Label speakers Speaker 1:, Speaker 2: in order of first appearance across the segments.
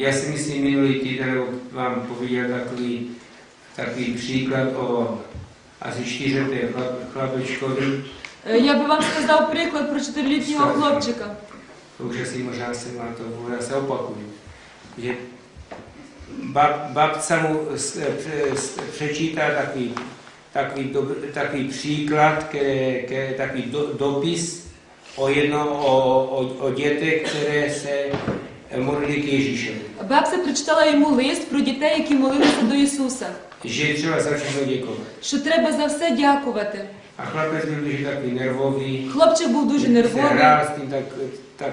Speaker 1: Já si myslím, minulý týden vám pověděl takový, takový příklad o asi čtyřleté chlap, chlapečkovi,
Speaker 2: Е, Я би вам сказав приклад про чотирилітнього
Speaker 1: Страшно.
Speaker 2: хлопчика.
Speaker 1: to už asi možná jsem vám to mluvil, já se opakuju, že bab, babca mu s- pře- s- přečítá takový, takový, dob, takový příklad, které, které, takový do, dopis o, jedno, o, o, o dětech, které se modlí k Ježíšovi.
Speaker 2: Бабця прочитала йому лист про дітей, які молилися до Ісуса.
Speaker 1: Že je třeba za všechno děkovat.
Speaker 2: Що треба за все дякувати.
Speaker 1: A chlapec byl vždy takový nervový,
Speaker 2: Хлопчик був дуже
Speaker 1: se
Speaker 2: нервовий.
Speaker 1: hrál s tím, tak, tak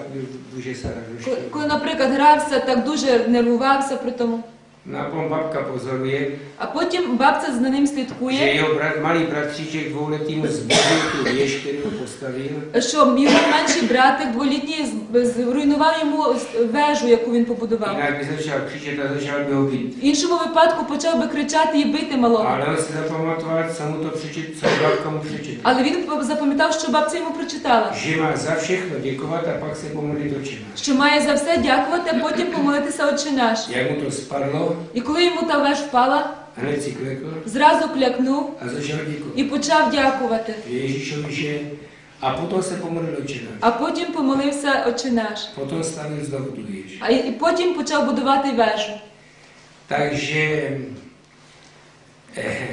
Speaker 1: duže se
Speaker 2: Коли-
Speaker 1: rozrušil.
Speaker 2: Коли, наприклад, грався, так дуже нервувався при тому.
Speaker 1: Tom babka pozoruje,
Speaker 2: А потім бабця за ним слідкує,
Speaker 1: jeho brat, malý bratříček dvouletý mu zbořil tu věž, kterou postavil.
Speaker 2: що його менший братик дволітній зруйнував йому вежу, яку він побудував.
Speaker 1: By začal křičet a začal by ho být.
Speaker 2: В іншому випадку почав би кричати і бити малого.
Speaker 1: Ale on si zapamatoval, co mu to přečet, co babka mu přečetla.
Speaker 2: Але він запам'ятав, що бабця йому прочитала,
Speaker 1: Že má za všechno děkovat a pak se pomodlit očima.
Speaker 2: що має за все дякувати, а потім помолитися Отче наш.
Speaker 1: Jak mu to spadlo,
Speaker 2: І коли йому та веж впала, зразу клякнув і почав дякувати.
Speaker 1: Že... A potom se pomodlil očima.
Speaker 2: А потім помолився Отче наш.
Speaker 1: Stavil znovu tu věž.
Speaker 2: А і потім почав будувати вежу.
Speaker 1: Takže eh,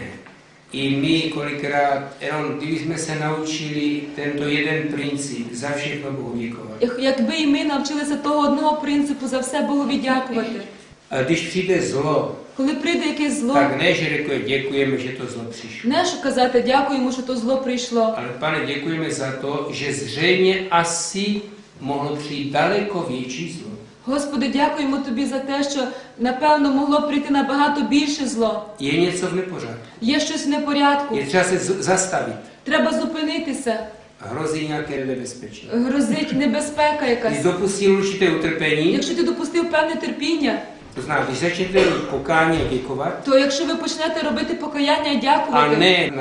Speaker 1: i my kolikrát, jenom kdybychom se naučili tento jeden princip, za všechno Bohu děkovat.
Speaker 2: Як- Якби і ми навчилися того одного принципу за все Богові дякувати.
Speaker 1: A když přijde zlo,
Speaker 2: Коли прийде якесь зло,
Speaker 1: ne, že řekuje, děkujeme, že to zlo přišlo.
Speaker 2: не що казати дякуємо, що то зло прийшло.
Speaker 1: Ale pane, děkujeme za to, že zřejmě asi mohlo přijít daleko větší zlo.
Speaker 2: Господи, дякуємо тобі за те, що напевно могло прийти набагато більше зло.
Speaker 1: Je něco v nepořádku.
Speaker 2: Є щось в непорядку.
Speaker 1: Se z- zastavit.
Speaker 2: Треба zупинитися.
Speaker 1: Hrozí nějaké nebezpečí.
Speaker 2: Грозить небезпека якась.
Speaker 1: dopustil určité utrpení,
Speaker 2: Якщо ти допустив певне терпіння,
Speaker 1: začnete pokání a děkovat,
Speaker 2: то якщо ви почнете робити покаяння і дякувати, а не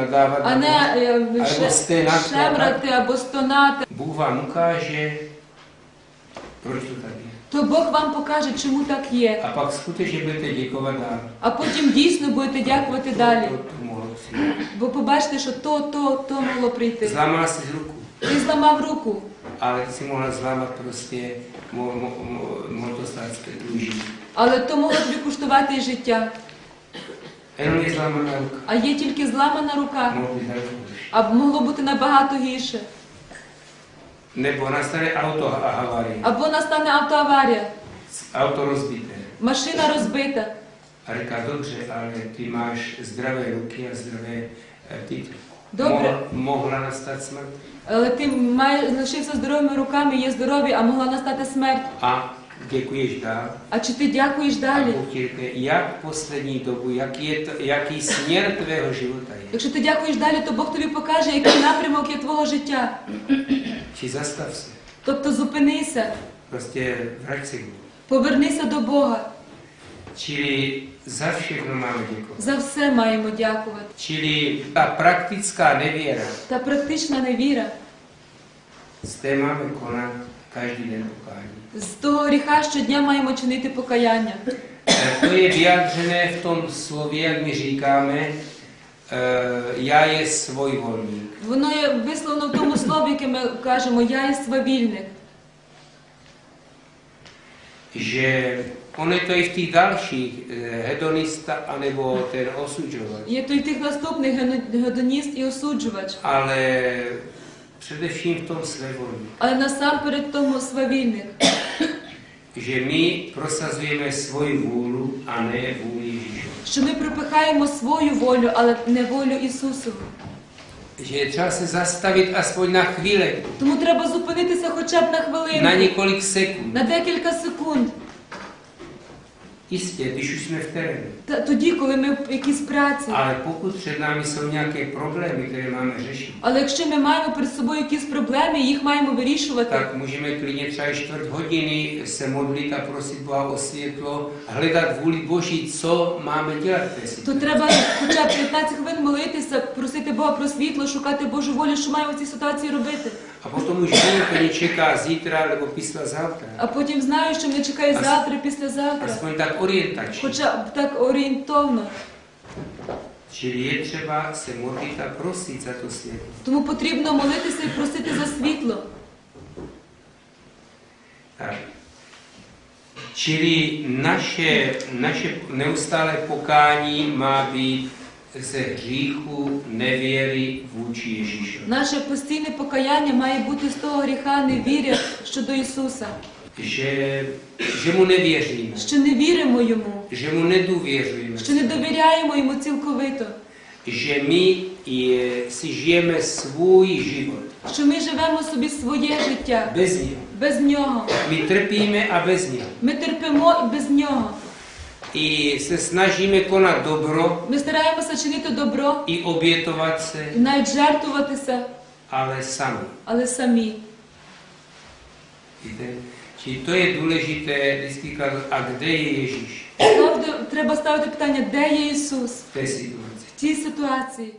Speaker 1: Boha,
Speaker 2: е,
Speaker 1: Або
Speaker 2: ше-
Speaker 1: стенати,
Speaker 2: шемрати або стонати,
Speaker 1: vám ukáže, proč to tak je.
Speaker 2: то Бог вам покаже, чому так є.
Speaker 1: A pak skutečně budete děkovat dál.
Speaker 2: А потім дійсно будете дякувати далі.
Speaker 1: To mohlo přijít.
Speaker 2: Бо побачите, що то, то, то могло прийти.
Speaker 1: Si ruku,
Speaker 2: Ти зламав руку,
Speaker 1: mo, mo, mo, mohlo to stát kůži.
Speaker 2: Але то могло тобі коштувати і життя. А є тільки зламана рука,
Speaker 1: daleko
Speaker 2: а могло бути набагато гірше.
Speaker 1: Auto a havárie,
Speaker 2: Або настане автоаварія,
Speaker 1: auto rozbité.
Speaker 2: машина розбита.
Speaker 1: Dobře, ale ty máš zdravé ruky a zdravé eh, ty.
Speaker 2: Dobře.
Speaker 1: Mohla, mohla.
Speaker 2: Але ти маєш лишився здоровими руками, є здорові, а могла настати смерть.
Speaker 1: A děkuješ dál.
Speaker 2: А чи ти дякуєш далі?
Speaker 1: Jak poslední dobu, jaký, je to, jaký směr tvého života je.
Speaker 2: Якщо ти дякуєш далі, то Бог тобі покаже, який напрямок є твого життя.
Speaker 1: Zastav se.
Speaker 2: Тобто зупинися,
Speaker 1: k Bohu.
Speaker 2: повернися до Бога.
Speaker 1: Čili za všechno máme děkovat.
Speaker 2: За все маємо дякувати.
Speaker 1: Čili ta praktická nevěra,
Speaker 2: Та практична невіра
Speaker 1: té máme konat každý den pokání.
Speaker 2: з того гріха щодня маємо чинити покаяння.
Speaker 1: To je vyjádřené v tom slově, jak my říkáme, já je svojvolník.
Speaker 2: Воно є висловлено в тому слові, яке ми кажемо Я є свавільник.
Speaker 1: Že on je to i v těch dalších, eh, hedonista anebo ten osuđovač.
Speaker 2: Є то й тих наступних гено- гедоніст і осуджувач,
Speaker 1: Ale v tom svévolník.
Speaker 2: але насамперед тому свавільник.
Speaker 1: Že my prosazujeme svoji vůlu a ne vůli Ježíšovu.
Speaker 2: Що ми припихаємо свою волю, але не волю Ісусову.
Speaker 1: Že je třeba se zastavit aspoň na chvíli,
Speaker 2: Тому треба зупинитися хоча б на
Speaker 1: na
Speaker 2: хвилину,
Speaker 1: několik sekund.
Speaker 2: на декілька секунд.
Speaker 1: Jsme v terénu.
Speaker 2: Та тоді, коли ми в якійсь праці.
Speaker 1: Ale pokud před námi jsou nějaké problémy, které máme řešit,
Speaker 2: Але якщо ми маємо перед собою якісь проблеми, їх маємо вирішувати,
Speaker 1: třeba i čtvrt hodiny se modlit a prosit Boha o světlo, hledat vůli Boží, co máme dělat v té
Speaker 2: то треба хоча б 15 хвилин молитися, просити Бога про світло, шукати Божу волю, що маємо в цій ситуації робити.
Speaker 1: A potom už vím, koně čeká zítra nebo píslazavtra.
Speaker 2: А потім знаю, що мене чекає
Speaker 1: А с-
Speaker 2: завтра, післязавтра.
Speaker 1: Aspoň tak orientačně.
Speaker 2: Хоча б так орієнтовно.
Speaker 1: Čili je třeba se modlit a prosit za to světlo.
Speaker 2: Тому потрібно молитися і просити за світло.
Speaker 1: Tak. Čili naše, naše neustále pokání má být ze hříchu nevěry vůči Ježíšovi.
Speaker 2: Наше постійне покаяння має бути з того гріха невіря щодо Ісуса,
Speaker 1: Že, že mu nevěříme,
Speaker 2: що не віримо йому,
Speaker 1: že mu nedůvěřujeme,
Speaker 2: що не довіряємо йому цілковито,
Speaker 1: že my je, si žijeme svůj život
Speaker 2: що ми живемо собі своє життя
Speaker 1: bez něho.
Speaker 2: без нього.
Speaker 1: My trpíme a bez něho.
Speaker 2: Ми терпимо і без нього.
Speaker 1: I се снажиме konat добро.
Speaker 2: Ми стараємося чинити добро
Speaker 1: І obětovat se,
Speaker 2: і навіть жертвуватися,
Speaker 1: ale sami.
Speaker 2: але самі.
Speaker 1: Іде. Чи то є kázat, a kde je Ježíš
Speaker 2: Завжди треба ставити питання, де є Ісус
Speaker 1: v té situaci.
Speaker 2: в цій ситуації.